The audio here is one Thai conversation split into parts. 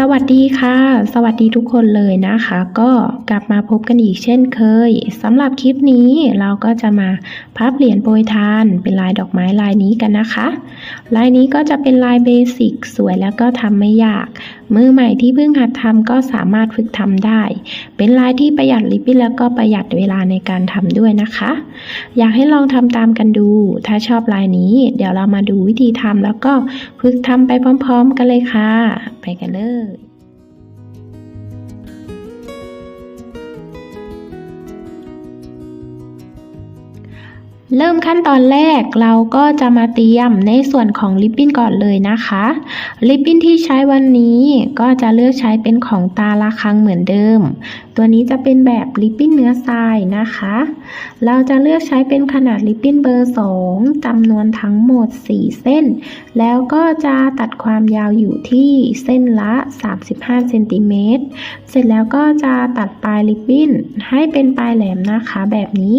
สวัสดีค่ะ สวัสดีทุกคนเลยนะคะ ก็กลับมาพบกันอีกเช่นเคยสำหรับคลิปนี้เราก็จะมาพับเหรียญโปรยทานเป็นลายดอกไม้ลายนี้กันนะคะ ลายนี้ก็จะเป็นลายเบสิกสวยแล้วก็ทำไม่ยาก มือใหม่ที่เพิ่งหัดทำก็สามารถฝึกทำได้ เป็นลายที่ประหยัดลิปบิ้นแล้วก็ประหยัดเวลาในการทำด้วยนะคะ อยากให้ลองทำตามกันดู ถ้าชอบลายนี้ เดี๋ยวเรามาดูวิธีทำแล้วก็ฝึกทำไปพร้อม ๆ กันเลยค่ะ ไปกันเลย เริ่มขั้นตอนแรกเราก็จะมาเตรียมในส่วนของลิปบิ้นก่อนเลยนะคะ ลิปบิ้นที่ใช้วันนี้ก็จะเลือกใช้เป็นของตาละครังเหมือนเดิม ตัวนี้จะเป็นแบบลิปบิ้นเนื้อทรายนะคะ เราจะเลือกใช้เป็นขนาดลิปบิ้นเบอร์ 2จำนวนทั้งหมด 4 เส้น แล้วก็จะตัดความยาวอยู่ที่เส้นละ 35เซนติเมตร เสร็จแล้วก็จะตัดปลายลิปบิ้นให้เป็นปลายแหลมนะคะแบบนี้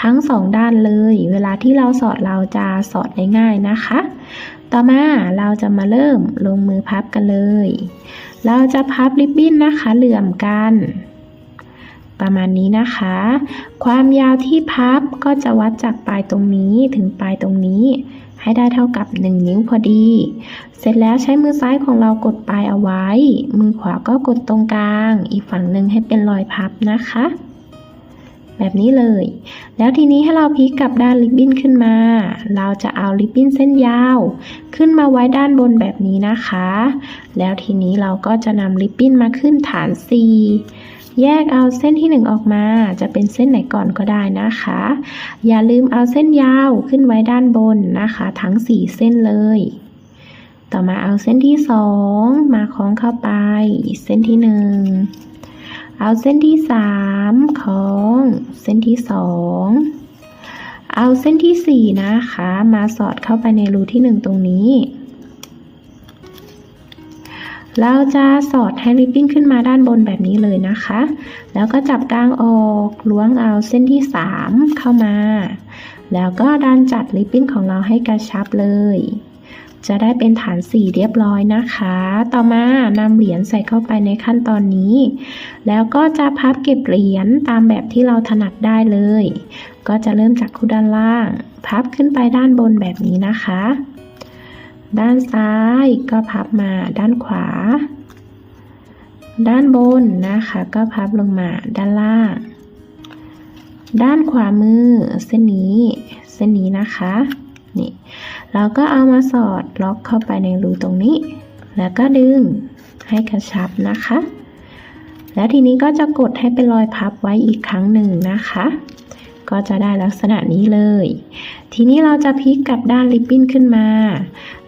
ทั้งสองด้านเลย เวลาที่เราสอดเราจะสอดได้ง่ายนะคะ ต่อมาเราจะมาเริ่มลงมือพับกันเลย เราจะพับริบบิ้นนะคะเหลื่อมกัน ประมาณนี้นะคะ ความยาวที่พับก็จะวัดจากปลายตรงนี้ถึงปลายตรงนี้ ให้ได้เท่ากับ 1 นิ้วพอดี เสร็จแล้วใช้มือซ้ายของเรากดปลายเอาไว้ มือขวาก็กดตรงกลาง อีกฝั่งหนึ่งให้เป็นรอยพับนะคะ แบบนี้เลย แล้วทีนี้ให้เราพลิกกลับด้านริบบิ้นขึ้นมา เราจะเอาริบบิ้นเส้นยาว ขึ้นมาไว้ด้านบนแบบนี้นะคะ แล้วทีนี้เราก็จะนำริบบิ้นมาขึ้นฐาน 4 แยกเอาเส้นที่ 1 ออกมา จะเป็นเส้นไหนก่อนก็ได้นะคะ อย่าลืมเอาเส้นยาวขึ้นไว้ด้านบนนะคะ ทั้ง 4 เส้นเลย ต่อมาเอาเส้นที่ 2 มาคล้องเข้าไป เส้นที่ 1 เอาเส้นที่สามของ เส้นที่สองเอาเส้นที่สี่นะคะ มาสอดเข้าไปในรูที่หนึ่งตรงนี้ เราจะสอดให้ริบบิ้นขึ้นมาด้านบนแบบนี้เลยนะคะ แล้วก็จับกลางออกล้วงเอาเส้นที่สามเข้ามา แล้วก็ดันจัดริบบิ้นของเราให้กระชับเลย จะได้เป็นฐานสี่เรียบร้อยนะคะ ต่อมานำเหรียญใส่เข้าไปในขั้นตอนนี้ แล้วก็จะพับเก็บเหรียญตามแบบที่เราถนัดได้เลย ก็จะเริ่มจากคู่ด้านล่าง พับขึ้นไปด้านบนแบบนี้นะคะ ด้านซ้ายก็พับมาด้านขวา ด้านบนนะคะก็พับลงมาด้านล่าง ด้านขวามือเส้นนี้ เส้นนี้นะคะนี่เราก็เอามาสอดล็อกเข้าไปในรูตรงนี้ แล้วก็ดึงให้กระชับนะคะ แล้วทีนี้ก็จะกดให้เป็นรอยพับไว้อีกครั้งหนึ่งนะคะ ก็จะได้ลักษณะนี้เลย ทีนี้เราจะพลิกกลับด้านริบบิ้นขึ้นมา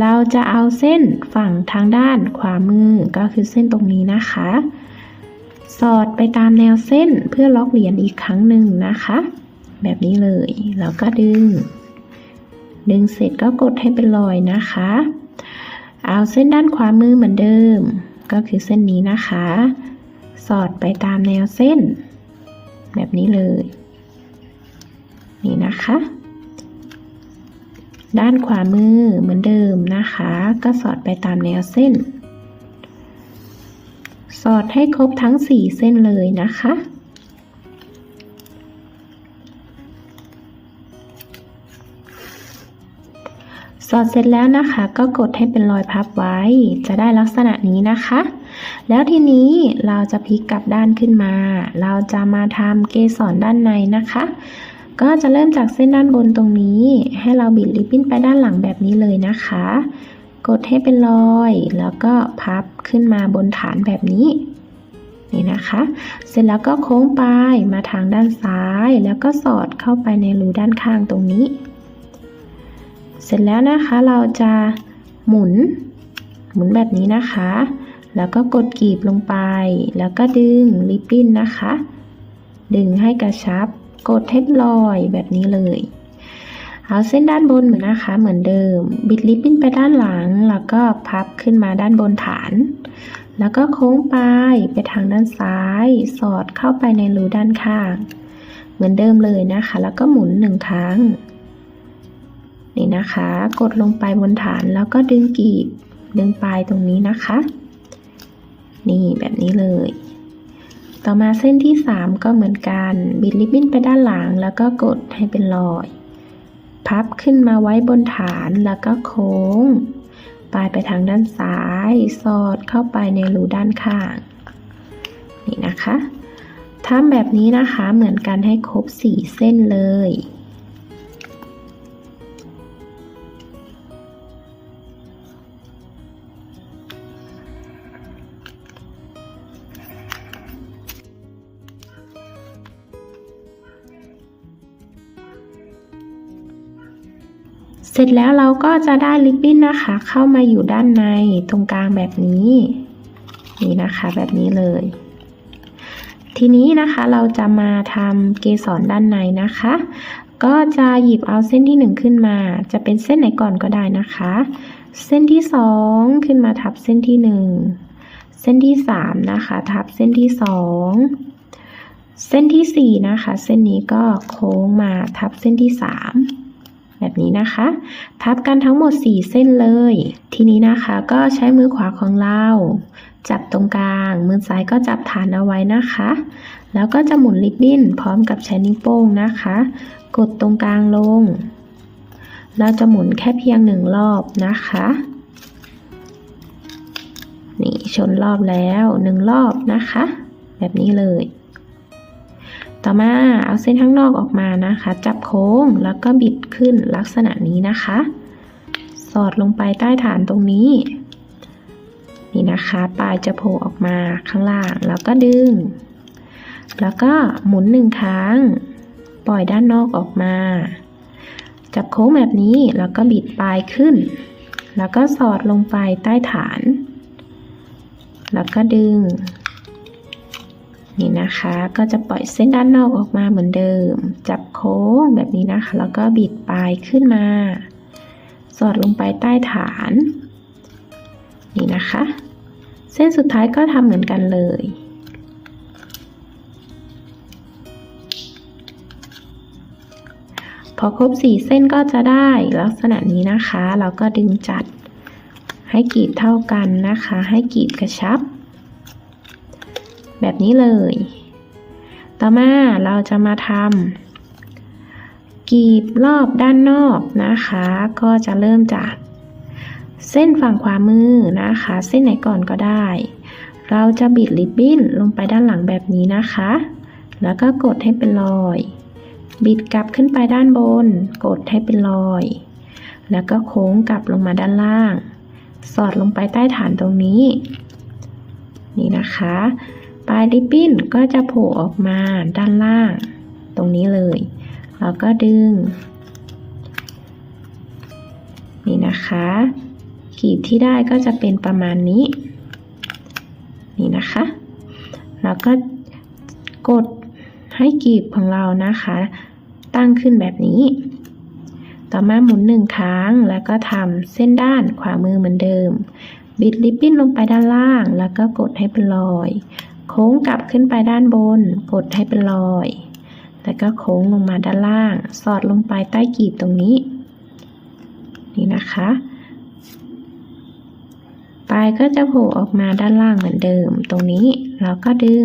เราจะเอาเส้นฝั่งทางด้านขวามือก็คือเส้นตรงนี้นะคะ สอดไปตามแนวเส้นเพื่อล็อกเหรียญอีกครั้งหนึ่งนะคะ แบบนี้เลยแล้วก็ดึง ดึงเสร็จก็กดให้เป็นรอยนะคะ เอาเส้นด้านขวามือเหมือนเดิม ก็คือเส้นนี้นะคะ สอดไปตามแนวเส้น แบบนี้เลย นี่นะคะ ด้านขวามือเหมือนเดิมนะคะ ก็สอดไปตามแนวเส้น สอดให้ครบทั้ง 4 เส้นเลยนะคะ สอดเสร็จแล้วนะคะ ก็กดให้เป็นรอยพับไว้ จะได้ลักษณะนี้นะคะ แล้วทีนี้เราจะพลิกกลับด้านขึ้นมา เราจะมาทำเกสรด้านในนะคะ ก็จะเริ่มจากเส้นด้านบนตรงนี้ ให้เราบิดริบบิ้นไปด้านหลังแบบนี้เลยนะคะ กดให้เป็นรอย แล้วก็พับขึ้นมาบนฐานแบบนี้นี่นะคะ เสร็จแล้วก็โค้งปลายมาทางด้านซ้าย แล้วก็สอดเข้าไปในรูด้านข้างตรงนี้ เสร็จแล้วนะคะเราจะหมุน หมุนแบบนี้นะคะ แล้วก็กดกีบลงไป แล้วก็ดึงริบบิ้นนะคะ ดึงให้กระชับ กดเทปลอยแบบนี้เลย เอาเส้นด้านบนเหมือนนะคะ เหมือนเดิม บิดริบบิ้นไปด้านหลัง แล้วก็พับขึ้นมาด้านบนฐาน แล้วก็โค้งปลายไปทางด้านซ้าย สอดเข้าไปในรูด้านข้าง เหมือนเดิมเลยนะคะ แล้วก็หมุนหนึ่งครั้ง นี่นะคะ กดลงไปบนฐานแล้วก็ดึงกีบดึงปลายตรงนี้นะคะ นี่แบบนี้เลย ต่อมาเส้นที่สามก็เหมือนกัน บิดริบบิ้นไปด้านหลัง แล้วก็กดให้เป็นรอย พับขึ้นมาไว้บนฐานแล้วก็โค้ง ปลายไปทางด้านซ้าย สอดเข้าไปในรูด้านข้าง นี่นะคะทำแบบนี้นะคะเหมือนกันให้ครบสี่เส้นเลย เสร็จแล้วเราก็จะได้ริบบิ้นนะคะ เข้ามาอยู่ด้านในตรงกลางแบบนี้ นี่นะคะแบบนี้เลย ทีนี้นะคะเราจะมาทำเกสรด้านในนะคะ ก็จะหยิบเอาเส้นที่หนึ่งขึ้นมา จะเป็นเส้นไหนก่อนก็ได้นะคะ เส้นที่สองขึ้นมาทับเส้นที่หนึ่งเส้นที่สามนะคะ ทับเส้นที่สองเส้นที่สี่นะคะ เส้นนี้ก็โค้งมาทับเส้นที่สาม แบบนี้นะคะทับกันทั้งหมด 4 เส้นเลย ทีนี้นะคะก็ใช้มือขวาของเรา จับตรงกลาง มือซ้ายก็จับฐานเอาไว้นะคะ แล้วก็จะหมุนริบบิ้นพร้อมกับใช้นิ้วโป้งนะคะ กดตรงกลางลง เราจะหมุนแค่เพียงหนึ่งรอบนะคะ นี่ชนรอบแล้วหนึ่งรอบนะคะ แบบนี้เลย ต่อมาเอาเส้นข้างนอกออกมานะคะ จับโค้งแล้วก็บิดขึ้นลักษณะนี้นะคะ สอดลงไปใต้ฐานตรงนี้ นี่นะคะ ปลายจะโผล่ออกมาข้างล่าง แล้วก็ดึง แล้วก็หมุนหนึ่งครั้ง ปล่อยด้านนอกออกมา จับโค้งแบบนี้แล้วก็บิดปลายขึ้น แล้วก็สอดลงไปใต้ฐาน แล้วก็ดึง นี่นะคะ ก็จะปล่อยเส้นด้านนอกออกมาเหมือนเดิม จับโค้งแบบนี้นะคะ แล้วก็บิดปลายขึ้นมา สอดลงไปใต้ฐาน นี่นะคะ เส้นสุดท้ายก็ทำเหมือนกันเลยพอครบสี่เส้นก็จะได้ลักษณะนี้นะคะ เราก็ดึงจัดให้กรีบเท่ากันนะคะ ให้กรีบกระชับ แบบนี้เลย ต่อมาเราจะมาทำกรีบรอบด้านนอกนะคะ ก็จะเริ่มจากเส้นฝั่งขวามือนะคะ เส้นไหนก่อนก็ได้ เราจะบิดริบบิ้นลงไปด้านหลังแบบนี้นะคะ แล้วก็กดให้เป็นรอย บิดกลับขึ้นไปด้านบน กดให้เป็นรอย แล้วก็โค้งกลับลงมาด้านล่าง สอดลงไปใต้ฐานตรงนี้ นี่นะคะ ปลายริบบิ้นก็จะโผล่ออกมาด้านล่าง ตรงนี้เลย แล้วก็ดึง นี่นะคะ กีบที่ได้ก็จะเป็นประมาณนี้ นี่นะคะ แล้วก็กดให้กีบของเรานะคะ ตั้งขึ้นแบบนี้ ต่อมาหมุนหนึ่งครั้งแล้วก็ทำเส้นด้านขวามือเหมือนเดิม บิดริบบิ้นลงไปด้านล่าง แล้วก็กดให้เป็นรอย โค้งกลับขึ้นไปด้านบน กดให้เป็นรอย แล้วก็โค้งลงมาด้านล่าง สอดลงไปใต้กีบตรงนี้ นี่นะคะ ปลายก็จะโผล่ออกมาด้านล่างเหมือนเดิม ตรงนี้เราก็ดึง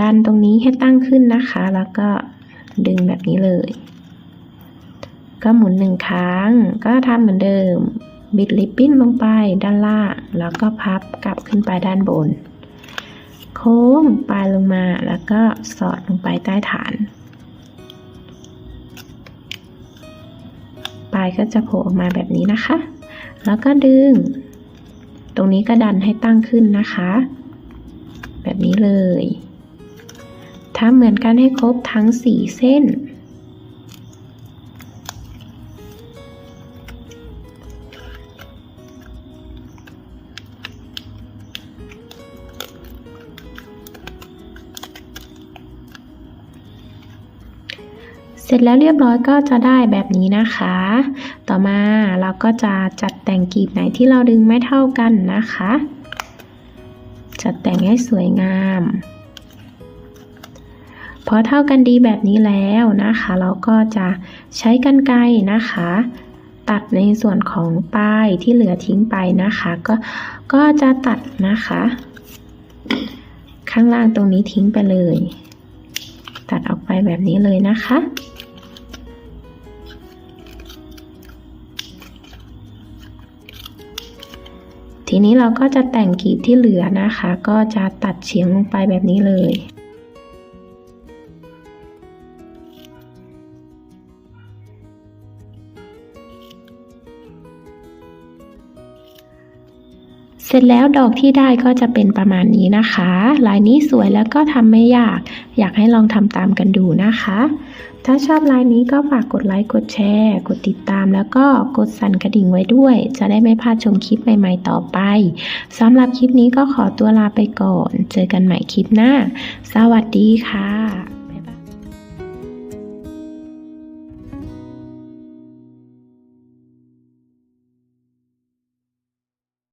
ดันตรงนี้ให้ตั้งขึ้นนะคะ แล้วก็ดึงแบบนี้เลย ก็หมุนหนึ่งครั้ง ก็ทำเหมือนเดิม บิดลิปปิ้นลงไปด้านล่าง แล้วก็พับกลับขึ้นไปด้านบน โค้งปลายลงมาแล้วก็สอดลงไปใต้ฐาน ปลายก็จะโผล่ออกมาแบบนี้นะคะ แล้วก็ดึง ตรงนี้ก็ดันให้ตั้งขึ้นนะคะ แบบนี้เลยทำเหมือนกันให้ครบทั้ง 4 เส้น เสร็จแล้วเรียบร้อยก็จะได้แบบนี้นะคะ ต่อมาเราก็จะจัดแต่งกลีบไหนที่เราดึงไม่เท่ากันนะคะ จัดแต่งให้สวยงามพอเท่ากันดีแบบนี้แล้วนะคะ เราก็จะใช้กันไกรนะคะ ตัดในส่วนของป้ายที่เหลือทิ้งไปนะคะ ก็ก็จะตัดนะคะ ข้างล่างตรงนี้ทิ้งไปเลย ตัดออกไปแบบนี้เลยนะคะ ทีนี้เราก็จะแต่งกลีบที่เหลือนะคะ ก็จะตัดเฉียงลงไปแบบนี้เลยเสร็จแล้วดอกที่ได้ก็จะเป็นประมาณนี้นะคะ ลายนี้สวยแล้วก็ทำไม่ยาก อยากให้ลองทำตามกันดูนะคะ ถ้าชอบไลน์นี้ก็ฝากกดไลค์ กดแชร์ กดติดตาม แล้วก็กดสั่นกระดิ่งไว้ด้วย จะได้ไม่พลาดชมคลิปใหม่ๆต่อไปสำหรับคลิปนี้ก็ขอตัวลาไปก่อน เจอกันใหม่คลิปหน้า สวัสดีค่ะ